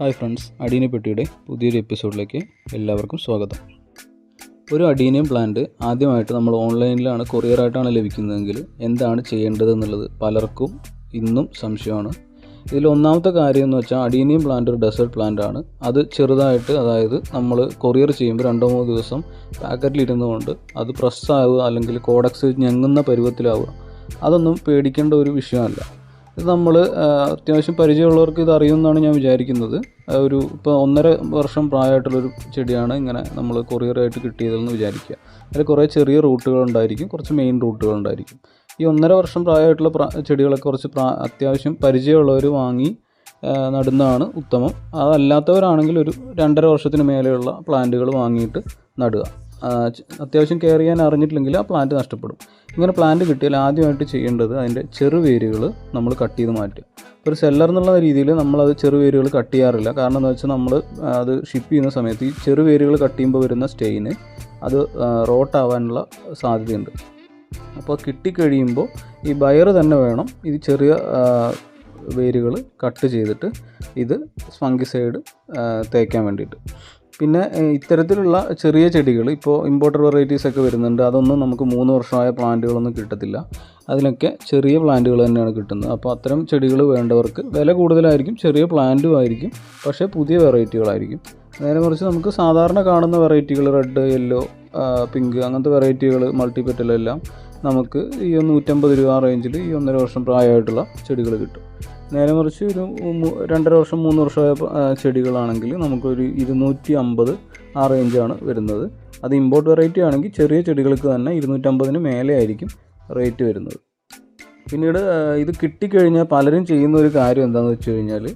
Hi friends അടീനെ പെട്ടിയുടെ പുതിയൊരു എപ്പിസോഡിലേക്ക് എല്ലാവർക്കും സ്വാഗതം. ഒരു അടീനിയം പ്ലാന്റ് ആദ്യമായിട്ട് നമ്മൾ ഓൺലൈനിലാണ് കൊറിയറായിട്ടാണ് ലഭിക്കുന്നതെങ്കിൽ എന്താണ് ചെയ്യേണ്ടത് എന്നുള്ളത് പലർക്കും ഇന്നും സംശയമാണ്. ഇതിൽ ഒന്നാമത്തെ കാര്യം എന്ന് വെച്ചാൽ അടീനിയം പ്ലാന്റ് ഒരു ഡെസേർട്ട് പ്ലാന്റ് ആണ്. അത് ചെറുതായിട്ട് അതായത് നമ്മൾ കൊറിയർ ചെയ്യുമ്പോൾ രണ്ടോ മൂന്നോ ദിവസം പാക്കറ്റിലിരുന്നുകൊണ്ട് അത് പ്രസ്സാവുക അല്ലെങ്കിൽ കോഡക്സ് ഞെങ്ങുന്ന പരുവത്തിലാവുക അതൊന്നും പേടിക്കേണ്ട ഒരു വിഷയമല്ല. ഇത് നമ്മൾ അത്യാവശ്യം പരിചയമുള്ളവർക്ക് ഇത് അറിയുമെന്നാണ് ഞാൻ വിചാരിക്കുന്നത്. ഒരു ഇപ്പോൾ ഒന്നര വർഷം പ്രായമായിട്ടുള്ളൊരു ചെടിയാണ് ഇങ്ങനെ നമ്മൾ കൊറിയറായിട്ട് കിട്ടിയതെന്ന് വിചാരിക്കുക. അതിൽ കുറേ ചെറിയ റൂട്ടുകൾ ഉണ്ടായിരിക്കും കുറച്ച് മെയിൻ റൂട്ടുകൾ ഉണ്ടായിരിക്കും. ഈ ഒന്നര വർഷം പ്രായമായിട്ടുള്ള പ്രാ ചെടികളൊക്കെ കുറച്ച് പ്രാ അത്യാവശ്യം പരിചയമുള്ളവർ വാങ്ങി നടുന്നതാണ് ഉത്തമം. അതല്ലാത്തവരാണെങ്കിൽ ഒരു രണ്ടര വർഷത്തിന് മേലെയുള്ള പ്ലാന്റുകൾ വാങ്ങിയിട്ട് നടുക. അത്യാവശ്യം കെയർ ചെയ്യാൻ അറിഞ്ഞിട്ടില്ലെങ്കിൽ ആ പ്ലാന്റ് നഷ്ടപ്പെടും. ഇങ്ങനെ പ്ലാന്റ് കിട്ടിയാൽ ആദ്യമായിട്ട് ചെയ്യേണ്ടത് അതിന്റെ ചെറുവേരുകൾ നമ്മൾ കട്ട് ചെയ്ത് മാറ്റുക. ഒരു സെല്ലർ എന്നുള്ള രീതിയിൽ നമ്മളത് ചെറുവേരുകൾ കട്ട് ചെയ്യാറില്ല. കാരണം എന്താ വെച്ചാൽ നമ്മൾ അത് ഷിപ്പ് ചെയ്യുന്ന സമയത്ത് ഈ ചെറുവേരുകൾ കട്ട് ചെയ്യുമ്പോൾ വരുന്ന സ്റ്റെയിന് അത് റോട്ടാവാനുള്ള സാധ്യതയുണ്ട്. അപ്പോൾ കിട്ടിക്കഴിയുമ്പോൾ ഈ ബയർ തന്നെ വേണം ഇത് ചെറിയ വേരുകൾ കട്ട് ചെയ്തിട്ട് ഇത് ഫംഗിസൈഡ് തേക്കാൻ വേണ്ടിയിട്ട്. പിന്നെ ഇത്തരത്തിലുള്ള ചെറിയ ചെടികൾ ഇപ്പോൾ ഇമ്പോർട്ടർ വെറൈറ്റീസ് ഒക്കെ വരുന്നുണ്ട്. അതൊന്നും നമുക്ക് മൂന്ന് വർഷമായ പ്ലാന്റുകളൊന്നും കിട്ടത്തില്ല. അതിനൊക്കെ ചെറിയ പ്ലാന്റുകൾ തന്നെയാണ് കിട്ടുന്നത്. അപ്പോൾ അത്തരം ചെടികൾ വേണ്ടവർക്ക് വില കൂടുതലായിരിക്കും ചെറിയ പ്ലാന്റും ആയിരിക്കും പക്ഷേ പുതിയ വെറൈറ്റികളായിരിക്കും. നേരെ മറിച്ച് നമുക്ക് സാധാരണ കാണുന്ന വെറൈറ്റികൾ റെഡ് യെല്ലോ പിങ്ക് അങ്ങനത്തെ വെറൈറ്റികൾ മൾട്ടിപെറ്റലെല്ലാം നമുക്ക് ഈ നൂറ്റമ്പത് രൂപ റേഞ്ചിൽ ഈ ഒന്നര വർഷം പ്രായമായിട്ടുള്ള ചെടികൾ കിട്ടും. നേരെ മറിച്ച് ഒരു രണ്ടര വർഷം മൂന്ന് വർഷമായ ചെടികളാണെങ്കിൽ നമുക്കൊരു ഇരുന്നൂറ്റി അമ്പത് ആ റേഞ്ചാണ് വരുന്നത്. അത് ഇമ്പോർട്ട് വെറൈറ്റി ആണെങ്കിൽ ചെറിയ ചെടികൾക്ക് തന്നെ ഇരുന്നൂറ്റമ്പതിന് മേലെ ആയിരിക്കും റേറ്റ് വരുന്നത്. പിന്നീട് ഇത് കിട്ടിക്കഴിഞ്ഞാൽ പലരും ചെയ്യുന്ന ഒരു കാര്യം എന്താണെന്ന് വെച്ച് കഴിഞ്ഞാൽ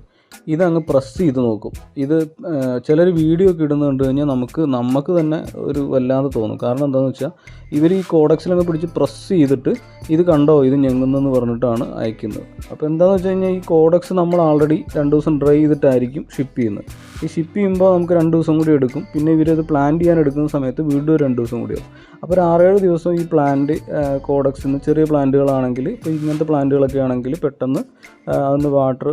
ഇതങ്ങ് പ്രസ് ചെയ്ത് നോക്കും. ഇത് ചിലർ വീഡിയോ ഒക്കെ ഇടുന്നത് കണ്ടു കഴിഞ്ഞാൽ നമുക്ക് നമുക്ക് തന്നെ ഒരു വല്ലാതെ തോന്നും. കാരണം എന്താണെന്ന് വെച്ചാൽ ഇവർ ഈ കോഡക്സിലങ്ങ് പിടിച്ച് പ്രസ് ചെയ്തിട്ട് ഇത് കണ്ടോ ഇത് ഞെങ്ങുന്നെന്ന് പറഞ്ഞിട്ടാണ് അയക്കുന്നത്. അപ്പോൾ എന്താണെന്ന് വെച്ച് കഴിഞ്ഞാൽ ഈ കോഡക്സ് നമ്മൾ ആൾറെഡി രണ്ട് ദിവസം ഡ്രൈ ചെയ്തിട്ടായിരിക്കും ഷിപ്പ് ചെയ്യുന്നത്. ഈ ഷിപ്പ് ചെയ്യുമ്പോൾ നമുക്ക് രണ്ട് ദിവസം കൂടി എടുക്കും. പിന്നെ ഇവരത് പ്ലാൻ ചെയ്യാൻ എടുക്കുന്ന സമയത്ത് വീണ്ടും രണ്ട് ദിവസം കൂടി ആവും. അപ്പോൾ ഒരു ആറേഴ് ദിവസം ഈ പ്ലാന്റ് കോഡക്സിൽ നിന്ന് ചെറിയ പ്ലാന്റുകളാണെങ്കിൽ ഇപ്പോൾ ഇങ്ങനത്തെ പ്ലാന്റുകളൊക്കെ ആണെങ്കിൽ പെട്ടെന്ന് അതിന് വാട്ടർ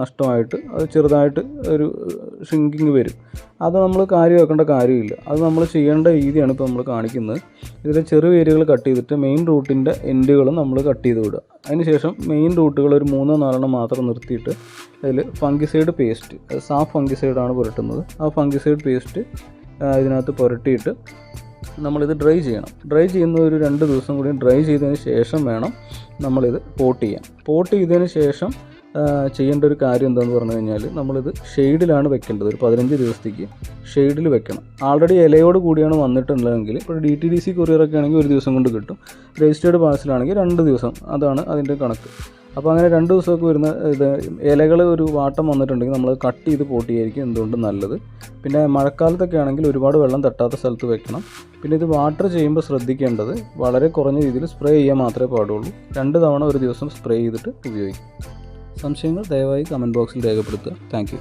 നഷ്ടമായിട്ട് അത് ചെറുതായിട്ട് ഒരു ഷിങ്കിങ് വരും. അത് നമ്മൾ കാര്യം കാര്യമാക്കേണ്ട കാര്യമില്ല. അത് നമ്മൾ ചെയ്യേണ്ട രീതിയാണ് ഇപ്പോൾ നമ്മൾ കാണിക്കുന്നത്. ഇതിലെ ചെറു വേരുകൾ കട്ട് ചെയ്തിട്ട് മെയിൻ റൂട്ടിന്റെ എൻഡുകളും നമ്മൾ കട്ട് ചെയ്ത് വിടുക. അതിനുശേഷം മെയിൻ റൂട്ടുകൾ ഒരു മൂന്നോ നാലെണ്ണം മാത്രം നിർത്തിയിട്ട് അതിൽ ഫംഗിസൈഡ് പേസ്റ്റ് സാഫ് ഫംഗിസൈഡാണ് പുരട്ടുന്നത്. ആ ഫംഗിസൈഡ് പേസ്റ്റ് ഇതിനകത്ത് പുരട്ടിയിട്ട് നമ്മളിത് ഡ്രൈ ചെയ്യണം. ഡ്രൈ ചെയ്യുന്ന ഒരു രണ്ട് ദിവസം കൂടി ഡ്രൈ ചെയ്തതിന് ശേഷം വേണം നമ്മളിത് പോട്ട് ചെയ്യാൻ. പോട്ട് ചെയ്തതിന് ശേഷം ചെയ്യേണ്ട ഒരു കാര്യം എന്താണെന്ന് പറഞ്ഞു കഴിഞ്ഞാൽ നമ്മളിത് ഷെയ്ഡിലാണ് വെക്കേണ്ടത്. ഒരു പതിനഞ്ച് ദിവസത്തേക്ക് ഷെയ്ഡിൽ വെക്കണം. ആൾറെഡി ഇലയോട് കൂടിയാണ് വന്നിട്ടുള്ളതെങ്കിൽ ഇപ്പോൾ ഡി ടി ഡി സി കൊറിയറൊക്കെ ആണെങ്കിൽ ഒരു ദിവസം കൊണ്ട് കിട്ടും. രജിസ്റ്റേർഡ് പാഴ്സലാണെങ്കിൽ രണ്ട് ദിവസം. അതാണ് അതിന്റെ കണക്ക്. അപ്പോൾ അങ്ങനെ രണ്ട് ദിവസമൊക്കെ വരുന്ന ഇത് ഇലകൾ ഒരു വാട്ടം വന്നിട്ടുണ്ടെങ്കിൽ നമ്മൾ കട്ട് ചെയ്ത് പോട്ടിയായിരിക്കും എന്തുകൊണ്ട് നല്ലത്. പിന്നെ മഴക്കാലത്തൊക്കെ ആണെങ്കിൽ ഒരുപാട് വെള്ളം തട്ടാത്ത സ്ഥലത്ത് വെക്കണം. പിന്നെ ഇത് വാട്ടർ ചെയ്യുമ്പോൾ ശ്രദ്ധിക്കേണ്ടത് വളരെ കുറഞ്ഞ രീതിയിൽ സ്പ്രേ ചെയ്യാൻ മാത്രമേ പാടുള്ളൂ. രണ്ട് തവണ ഒരു ദിവസം സ്പ്രേ ചെയ്തിട്ട് ഉപയോഗിക്കും. സംശയങ്ങൾ ദയവായി കമന്റ് ബോക്സിൽ രേഖപ്പെടുത്തുക. താങ്ക്